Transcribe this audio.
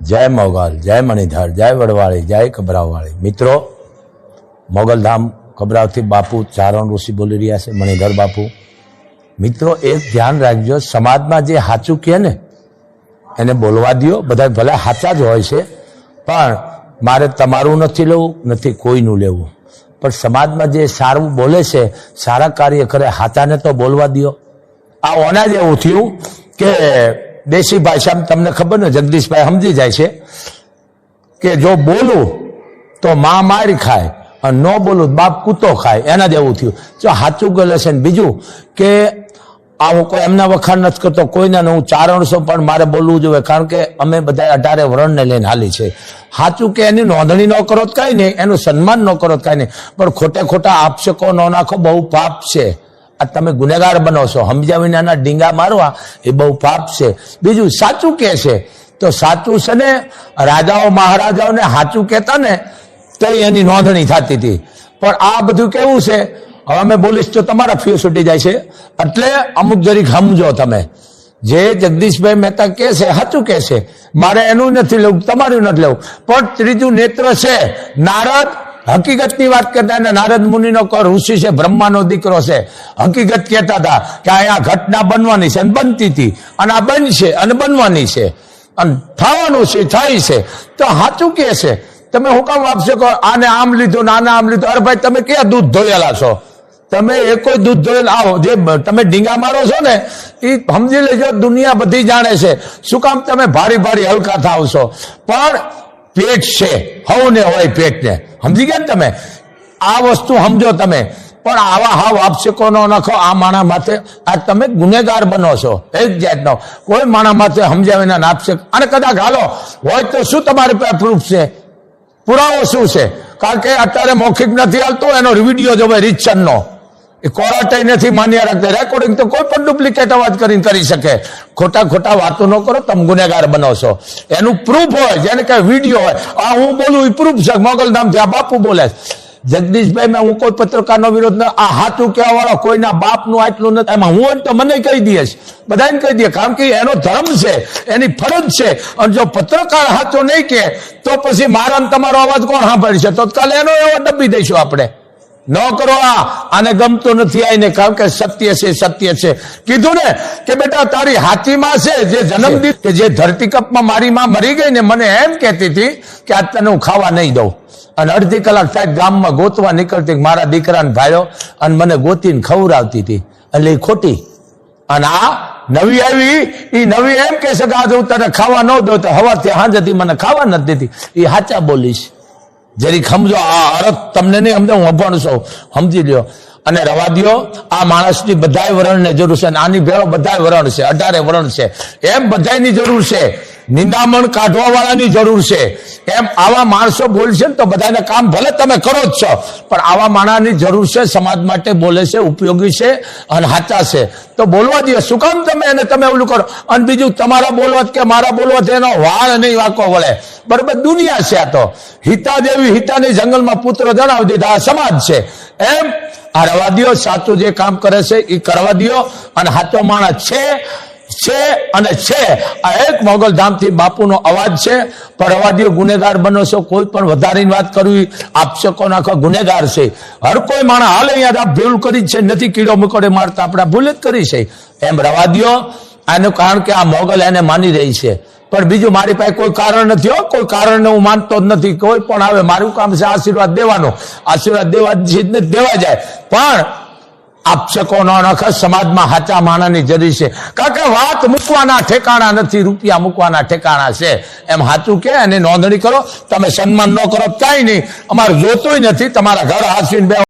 જય મોગલ, જય મણિધર, જય વડવાળી, જય કબરાવવાળી મિત્રો, મોગલધામ કબરાવથી બાપુ ચારણ ઋષિ બોલી રહ્યા છે, મણિધર બાપુ. મિત્રો એક ધ્યાન રાખજો, સમાજમાં જે સાચું કહે ને, એને બોલવા દ્યો. બધા ભલે સાચા જ હોય છે, પણ મારે તમારું નથી લેવું, નથી કોઈનું લેવું. પણ સમાજમાં જે સારું બોલે છે, સારા કાર્ય કરે હાચાને તો બોલવા દ્યો. આ ઓના જ એવું થયું કે દેશી ભાષામાં તમને ખબર ને, જગદીશભાઈ સમજી જાય છે કે જો બોલું તો માં મારી ખાય અને ન બોલું બાપ કૂતો ખાય. એના જેવું થયું. જો સાચું ગલે છે ને બીજું કે આવું કોઈ એમના વખાણ નથી કરતો, કોઈને હું ચારણસો પણ મારે બોલવું જોઈએ, કારણ કે અમે બધા અઢારે વર્ણને લઈને હાલી છે. સાચું કે એની નોંધણી ન કરો તો કાંઈ નહીં, એનું સન્માન ન કરો તો કાંઈ નહીં. પણ ખોટે ખોટા આપશકો ન નાખો, બહુ પાપ છે. આ તમે ગુનેગાર બનો છો. સમજ્યા વિનાના ડીંગા મારવા એ બહુ પાપ છે. બીજું સાચું કે છે. તો સાચું છે ને, રાજાઓ મહારાજાઓને સાચું કહેતા ને તો એની નોંધણી થતી હતી. પણ આ બધું કેવું છે? હવે અમે બોલીશ તો તમારા ફ્યુ છૂટી જાય છે. એટલે અમુક જરીક સમજો તમે. જે જગદીશભાઈ મહેતા કે છે, સાચું કે છે. મારે એનું નથી લેવું, તમારું નથી લેવું. પણ ત્રીજું નેત્ર છે, નારદ હકીકતની વાત કરતા અને નારદ મુનિનો કર ઋષિ છે, બ્રહ્માનો દીકરો છે. હકીકત કહેતા હતા કે અહીંયા ઘટના બનવાની છે, અને બનતી હતી. અને આ બનશે, અને બનવાની છે. અને થવાનું છે થાય છે. તો સાચું કે છે. તમે હુકમ કામ આપશો કે આને આમ લીધું ને આને આમ લીધું. અરે ભાઈ, તમે ક્યાં દૂધ ધોયેલા છો? તમે એ કોઈ દૂધ ધોયેલા આવો. જે તમે ડીંગા મારો છો ને એ સમજી લેજો, દુનિયા બધી જાણે છે. શું કામ તમે ભારી ભારી હલકા થાવ છો? પણ પેટ છે, હવને હોય પેટને. સમજી ગયા ને તમે? આ વસ્તુ સમજો તમે. પણ આવા હાવ આપશકો નો નખો આ માણા માથે, આ તમે ગુનેગાર બનો છો. એક જાતનો. કોઈ માણા માથે સમજાવે ના આપશે અને કદાચ હાલો, હોય તો શું તમારી પાસે પ્રૂફ છે? પુરાવો શું છે? કારણ કે અત્યારે મૌખિક નથી હાલતો, એનો વીડિયો જોવે રીચનનો એ કોરાટાઈ નથી માન્ય રાખતા. રેકોર્ડિંગ તો કોઈ પણ ડુપ્લિકેટ અવાજ કરીને કરી શકે. ખોટા ખોટા વાતો ન કરો, તમે ગુનેગાર બનો છો. એનું પ્રૂફ હોય, જેને કઈ વીડિયો હોય. આ હું બોલું એ પ્રૂફ છે મોગલધામથી આ બાપુ બોલે જગદીશભાઈ, મેં હું કોઈ પત્રકારનો વિરોધ ન આ હાથું કહેવા વાળો કોઈના બાપનું આટલું નથી. એમાં હું તો મને કહી દઈશ બધાને કહી દઈએ, કારણ કે એનો ધર્મ છે, એની ફરજ છે. અને જો પત્રકાર હાથો નહીં કહે, તો પછી મારા તમારો અવાજ કોણ સાંભળશે? તો કાલે એનો એવો ડબ્બી દઈશું આપણે. ન કરો આ. આને ગમતું નથી આવીને કારણ કે સત્ય છે સત્ય છે. કીધું ને કે બેટા તારી હાથીમાં છે જે જન્મ કે જે ધરતી કપમાં મારી માં મરી ગઈ ને મને એમ કહેતી હતી કે આજ તને હું ખાવા નહીં દઉં. અને અડધી કલાક થાય ગામમાં ગોતવા નીકળતી મારા દીકરાને ભાઈઓ અને મને ગોતીને ખવડાવતી હતી. એટલે એ ખોટી. અને આ નવી આવી. એ નવી એમ કહેશે કે આજે હું તને ખાવા ન દઉં તો હવારથી હતી મને ખાવા નથી દેતી. એ સાચા બોલીશ. જરીક સમજો, આ અર્થ તમને નહીં સમજો, હું અભણશો સમજી લ્યો. અને રવા દ્યો, આ માણસની બધાય વરણને જરૂર છે નાની ભેળો બધાય વરણ છે, અઢારે વરણ છે. એમ બધાયની જરૂર છે. નિંદામણ કાઢવા વાળાની જરૂર છે. એમ આવા માણસો બોલશે ને તો બધાને કામ ભલે તમે કરો જ છો, પણ આવા માણસની જરૂર છે, સમાજ માટે બોલે છે, ઉપયોગી છે અને હાચા છે. તો બોલવા દે શું કામ તમે એને તમે ઓલું કરો? અને બીજું, તમારા બોલવા કે મારા બોલવા એનો વાળ નહીં વાંકો વળે. બરાબર, દુનિયા છે આ તો. હિતા દેવી હિતાની જંગલમાં પુત્ર જણાવી દીધા. આ સમાજ છે. એમ આ રવા દિયો સાચું જે કામ કરે છે એ કરવા દિયો. અને સાચો માણસ છે છે અને છે. આ એક મોગલધામથી બાપુનો અવાજ છે. પણ અવાદીઓ ગુનેગાર બનો છો, કોઈ પણ વધારીની વાત કરવી આપશકો નાખો ગુનેગાર છે. હર કોઈ માણસ, હાલ અહીંયા ભૂલ કરી છે, નથી કીડો મકોડે મારતા, આપણે ભૂલ જ કરી છે. એમ રવા દ્યો આનું કારણ કે આ મોગલ એને માની રહી છે. પણ બીજું મારી પાસે કોઈ કારણ નથી હો, કોઈ કારણને હું માનતો જ નથી. કોઈ પણ આવે, મારું કામ છે આશીર્વાદ દેવાનો. આશીર્વાદ દેવા દેવા જાય. પણ આપશકો નો નખ સમાજમાં હાચા માણાની જરૂર છે. કારણ કે વાત મૂકવાના ઠેકાણા નથી, રૂપિયા મૂકવાના ઠેકાણા છે. એમ સાચું કે અને નોંધણી કરો, તમે સન્માન ન કરો કાંઈ નહીં. અમારે જોતોય નથી, તમારા ઘર હાસીને બે